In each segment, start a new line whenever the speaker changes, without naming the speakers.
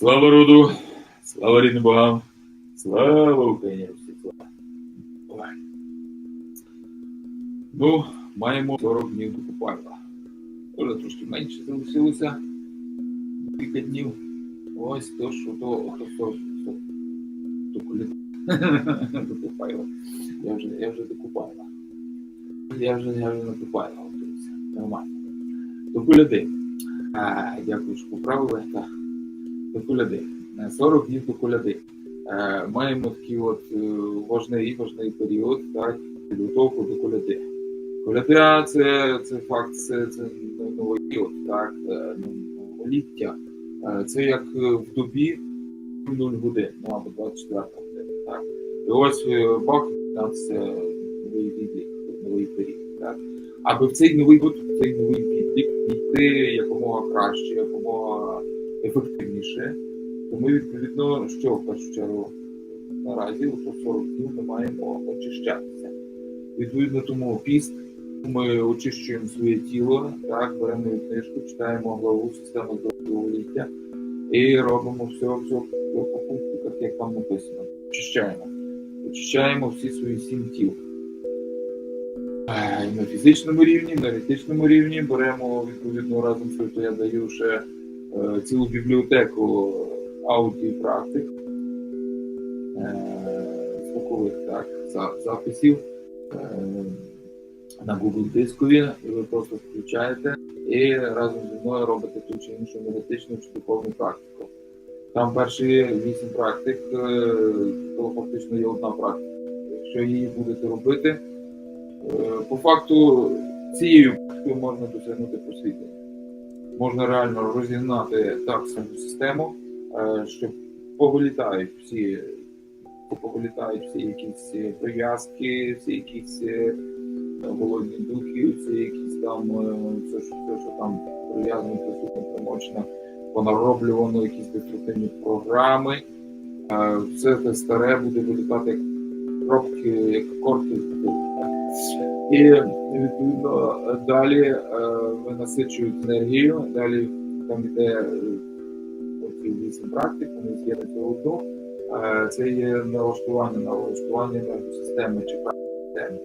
Слава роду, слава рідним богам, слава Україні! Русі. Ну, маємо 40 днів до Купайла. Вже трошки менше залишилося. Кілька днів. Ось то, що то, то, то, то до Купайла. Я вже, я вже до Купайла. Я вже, я вже на Купайла готуюся. Нормально. До коляди. Дякую, що поправили. До коляди. Е, 40 днів до коляди. Е, Маємо такий от е, важний, важний період, так, підготовку до коляди. Коляда це, це факт, це, це новий період, так, е, новоліття. Це як в добі 0 годин, ну або 24 година. Так. І ось бах, там це новий відлік, новий період. Так. Аби в цей новий год, в цей новий відлік йти якомога краще, якомога ефективніше, то ми відповідно, що в першу чергу наразі у 40 днів ми маємо очищатися. Відповідно, тому піст ми очищуємо своє тіло, так, беремо книжку, читаємо главу системи довголіття і робимо все, все по пунктиках, як там написано. Очищаємо. Очищаємо всі свої сім тіл. Е, На фізичному рівні, на етичному рівні беремо відповідно разом з я даю ще цілу бібліотеку аудіопрактик е, звукових так, записів е, на Google дискові, ви просто включаєте і разом зі мною робите ту чи іншу енергетичну чи духовну практику. Там перші вісім практик, е, то фактично є одна практика. Якщо її будете робити, е, по факту цією практикою можна досягнути просвітлення. Можна реально розігнати так саму систему, е, що повилітають всі, повилітають всі якісь прив'язки, всі якісь е, голодні духи, всі якісь там е, все, що, все, що там прив'язано, присутньо, примочено, понароблювано, якісь деструктивні програми. Все те старе буде вилітати як кропки, як корки. І відповідно далі ви насичують енергію, далі там йде вісім практик, вони в одну. Е, Це є налаштування, налаштування енергосистеми чи системи.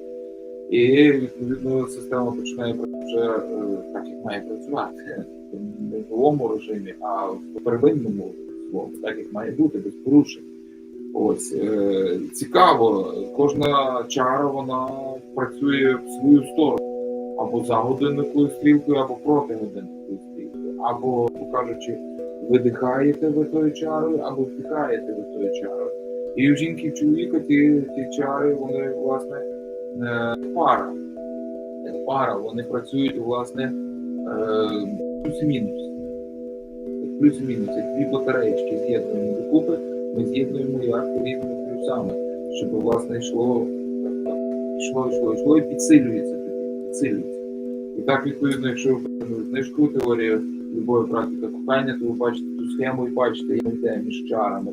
І відповідно система починає вже е, так, як має працювати не в новому режимі, а в первинному слові, так як має бути, без порушень. Ось е, цікаво, кожна чара вона працює в свою сторону, або за годинниковою стрілкою, або проти годинникової стрілкою, або, кажучи, видихаєте ви тою чарою, або вдихаєте ви тою чарою. І у жінки і чоловіка ті, ті чари, вони власне е, пара. Е, Пара, вони працюють власне е, плюс-мінус. Плюс-мінус, як дві батареєчки з'єднуємо докупи ми з'єднуємо як рівними плюсами, щоб власне йшло, йшло, йшло, йшло і підсилюється тоді. І так, відповідно, якщо ви подивитесь книжку теорію любої практики кохання, то ви бачите ту схему і бачите, як йде між чарами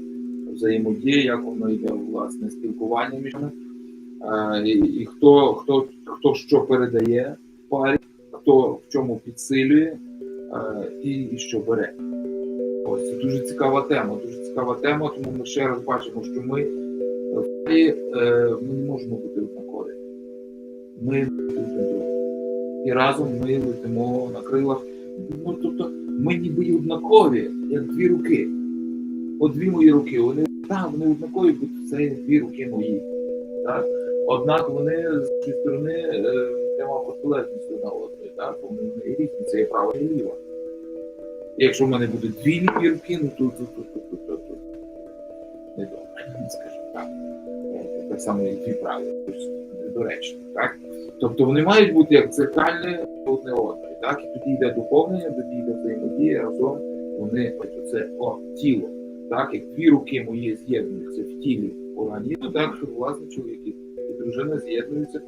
взаємодія, як воно йде власне спілкування між ними. Е, і, і хто, хто, хто що передає парі, хто в чому підсилює е, і, і що бере. Ось це дуже цікава тема. Дуже цікава тема, тому ми ще раз бачимо, що ми в парі е, ми не можемо бути однакові. Ми не однакові. І разом ми летимо на крилах. Ну, тобто ми ніби однакові, як дві руки. От дві мої руки, вони так, вони однакові, бо це дві руки мої. Так? Однак вони з цієї сторони е, нема протилежності одна одної, так? Вони різні, це є права і ліва. Якщо в мене будуть дві руки, ну то то, то, то, то, то, то. не добре, скажімо так. Так само, як дві праві, недоречно, так? Тобто вони мають бути як дзеркальні одне одне, так? І тоді йде доповнення, тоді йде взаємодія разом. Вони ось це о, тіло. Так, як дві руки мої з'єднуються в тілі організму, так що власне чоловіки і дружина з'єднуються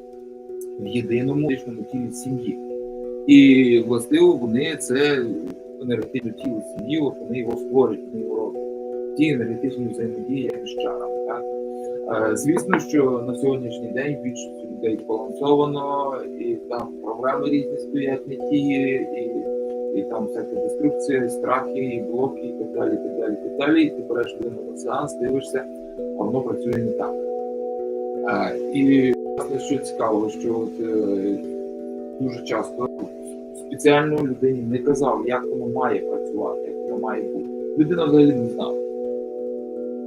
в єдиному фізичному тілі сім'ї. І властиво вони це енергетичне тіло сім'ї, от вони його створюють, вони його роблять. Ті енергетичні взаємодії, як? Е, Звісно, що на сьогоднішній день більшість людей збалансовано, і там проблеми різні стоять не ті, і, і там всяка деструкція, страхи, і блоки, і так далі, так далі, так далі. І ти береш на сеанс, дивишся, воно працює не так. А, і власне, що цікаво, що от, е, дуже часто спеціально людині не казав, як воно має працювати, як воно має бути. Людина взагалі не знала.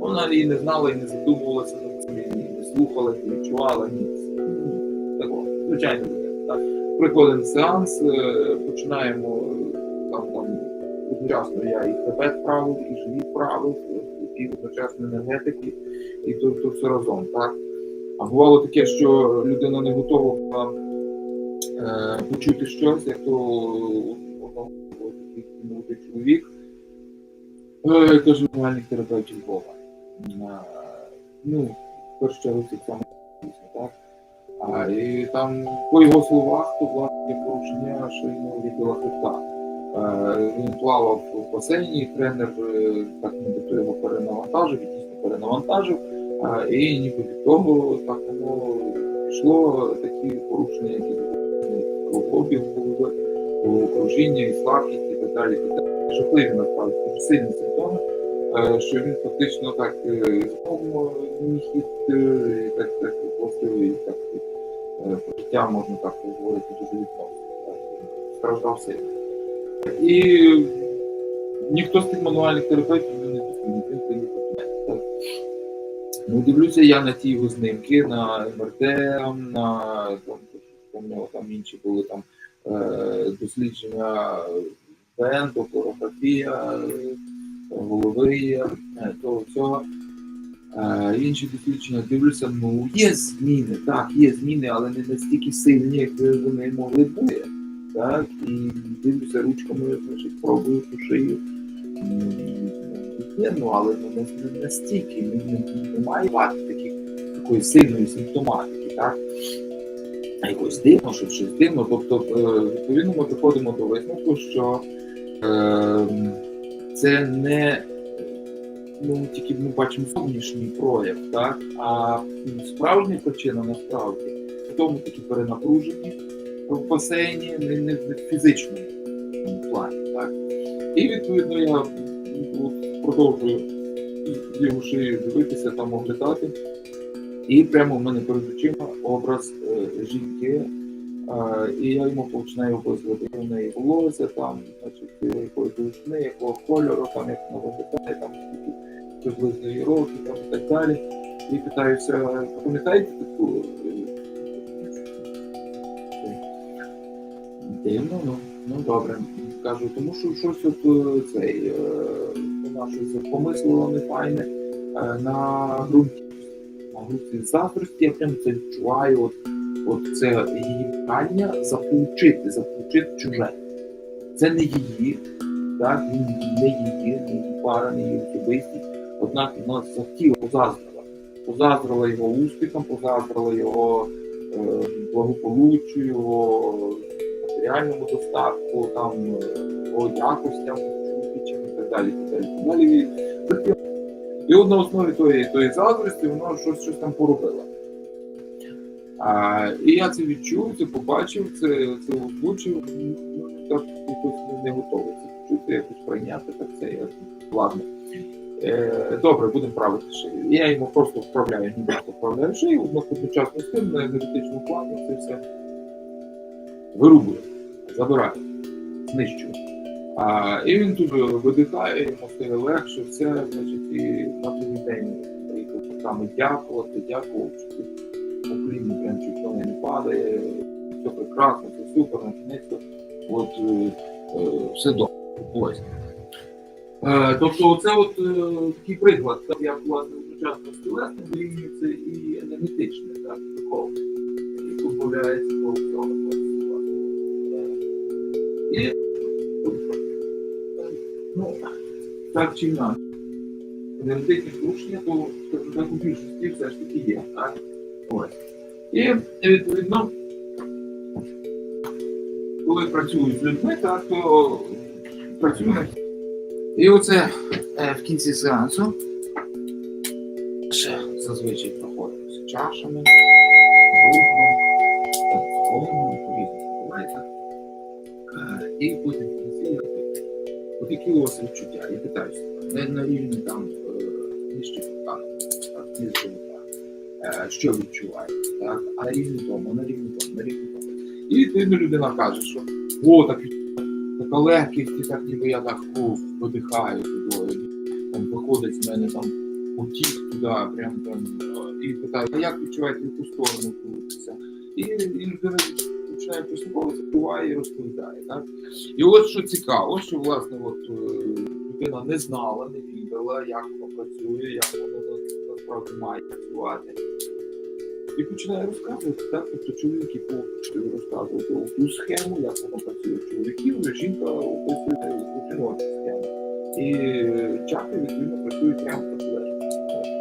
Вона і не знала, і не задумувалася над цим, і не слухала, і не відчувала, ні. Такого, звичайно. Так. Приходимо сеанс, е, починаємо е, там, там одночасно я і хребет правив, і живіт правив, і одночасно енергетики, і то, то все разом. Так? А бувало таке, що людина не готова е, почути щось, як то молодий чоловік, е, каже, нормальних терапевтів Бога. Е, ну, першу чергу це так? А, і там, по його словах, то власне порушення шийного відділу хребта. Е, Він плавав в басейні, тренер е, так нібито його перенавантажив, дійсно перенавантажив. А, І ніби від того так воно пішло такі порушення, які голови, окружіння, і слабкість і так далі. Жахливі насправді дуже сильні симптоми, е, що він фактично так е, знову міг іти, і так так і так е, життя можна так говорити дуже відносно. Страждав сильно. І ніхто з тих мануальних терапевтів не допоміг, Ну, дивлюся я на ті його знімки, на МРТ, на там, там, там інші були там е, дослідження ВН, топографія, голови, е, того всього. Е, інші дослідження дивлюся, ну є зміни, так, є зміни, але не настільки сильні, як вони могли бути. Так, і дивлюся ручками, значить, пробую шию. Є, ну, але не настільки, не, не, немає таких, такої сильної симптоматики, так? Якось дивно, що щось дивно. Тобто, е, відповідно, ми приходимо до висновку, що е, це не ну, тільки ми бачимо зовнішній прояв, так? а справжня причина насправді в тому такі перенапружені в басейні, не, не в фізичному плані. Так? І відповідно я от, продовжую його шию дивитися, там оглядати. І прямо в мене перед очима образ е, жінки, е, і я йому починаю описувати в неї волосся, там, значить, якої довжини, якого кольору, там, як вона виглядає, там, приблизно її років, там, і так далі. І питаюся, пам'ятаєте таку? е, Дивно, ну, ну добре. Кажу, тому що щось от е, цей, е, вона щось помислила нефайне е, на ґрунті. На ґрунті заздрості, я прям це відчуваю, от, от це її бажання заполучити, заполучити чуже. Це не її, так, не її, не її пара, не її особистість. Однак вона захотіла, позаздрила. Позаздрила його успіхам, позаздрила його е, благополуччю, його матеріальному достатку, там, його якостям чоловічим і так далі. Так далі. Далі. І от на основі тої, тої заздрості воно щось, щось там поробило. А, і я це відчув, це побачив, це, це озвучив, ну, так якось не готовий це почути, якось прийняти, так це я ладно. Е, добре, будемо правити шию. Я йому просто вправляю, нібито вправляю шию, одночасно з тим на енергетичному плані це все вирубує, забирає, знищує. А, і він тут видихає, йому стає легше, все, значить, і на другий день приїхав саме дякувати, тут Україні прям чуть воно не падає, все прекрасно, все супер, на кінець, от е, е, все добре. Ось. Е, тобто, оце от такий приклад, як власне одночасно з тілесним вирівнюється і енергетичне, так, і позбавляється того всього. І ну, так чи інакше, енергетичні порушення, то так у більшості все ж таки є. Так? Ось. І відповідно, коли працюю з людьми, так, то працюю і оце е, в кінці сеансу ще зазвичай проходимося чашами, рухом, колом, по. Е, І потім в кінці я От які у вас відчуття? Я питаюся, не на рівні там е, нижче так, нижче що відчуваєте, так? А на рівні тому, на рівні тому, на рівні тому. І відповідно людина каже, що о, так така легкість, і так ніби я так о, подихаю туди, там виходить з мене там потік туди, прям там, і питає, а як відчуваєте, в яку сторону крутиться? І, і людина починає прислуховуватися, буває і розповідає. Так? І от що цікаво, що власне от, е, людина не знала, не відала, як воно працює, як воно на- насправді має працювати. І починає розказувати, так? Тобто чоловіки почали розказувати ту схему, як воно працює чоловіків, жінка описує жіночу схему. І чакри відповідно працюють прямо протилежно.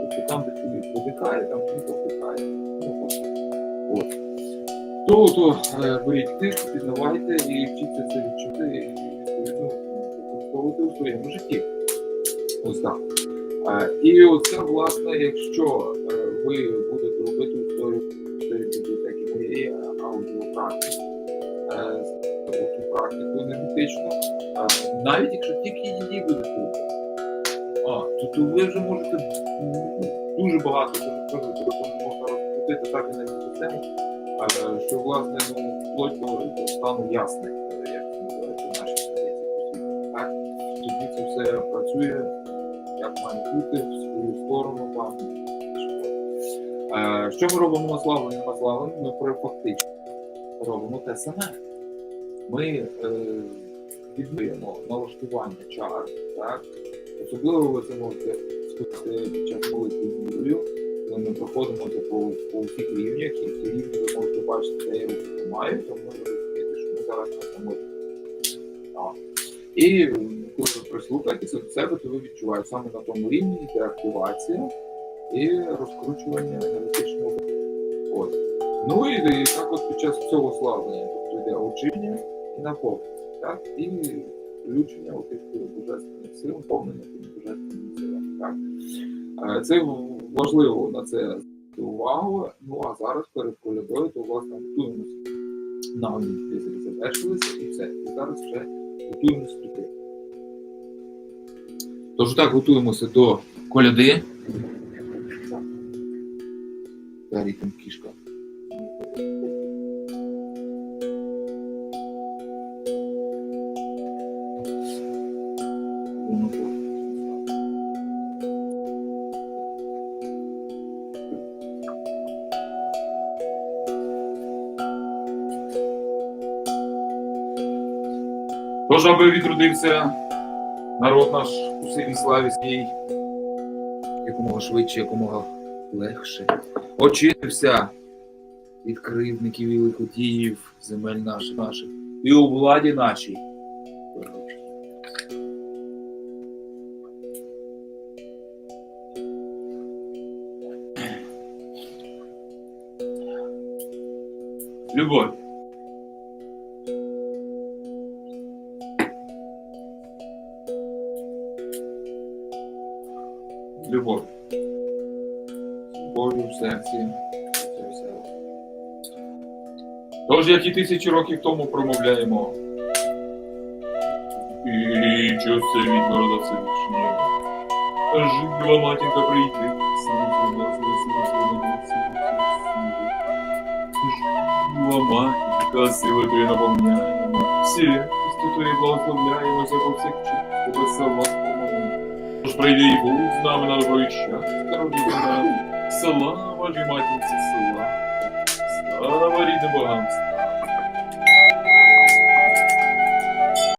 Тобто там, де чоловік видихає, там жінка. От. То, то е, беріть тиск, пізнавайте і вчіться це відчути і використовувати у своєму житті. Ось так. Е, І оце, власне, якщо е, ви будете робити е, навіть якщо тільки її будете а, то, то ви вже можете дуже багато можна розкрутити так енергосистему, е, що власне ну, вплоть до стану ясних, е, як в нашій традиції. Так? Тоді це все працює як має бути в свою сторону вам. Е, Що ми робимо на славлення на славлення? Ми фактично робимо те саме. Ми е, відміємо налаштування чар, так? Особливо ви це можете спустити під час молитви з вірою, коли ми проходимо це по, всіх рівнях, і ці рівні ви можете бачити, де я руки тримаю, тому ви розумієте, що ми зараз на цьому. І коли ви прислухаєтеся до себе, то ви відчуваєте саме на тому рівні йде активація і розкручування енергетичного. От. Ну і, і так от під час цього славлення, тобто йде очищення і наповнення, так? І включення тих божественних сил, повнення тими божественними силами. Так? Е, Це важливо на це звернути увагу. Ну а зараз перед колядою, то власне готуємося. На олімпіаді завершилися і все. І зараз вже готуємося тих. Тож так готуємося до коляди. Далі там кішка. Тож, аби відродився народ наш у силі славі своїй, якомога швидше, якомога легше. Очистився від кривдників і лиходіїв земель наших наших і у владі нашій. Любовь. Любов. Любов'ю в серці. Тож, як і тисячі років тому промовляємо. І часи від народа Всевишнього. Жива матінка прийти. Жива матінка, сили твої наповняємо. Всі твої благословляємося по всіх чистих Тож і був з нами на скарбі нам. Слава матінці села. Слава рідним богам,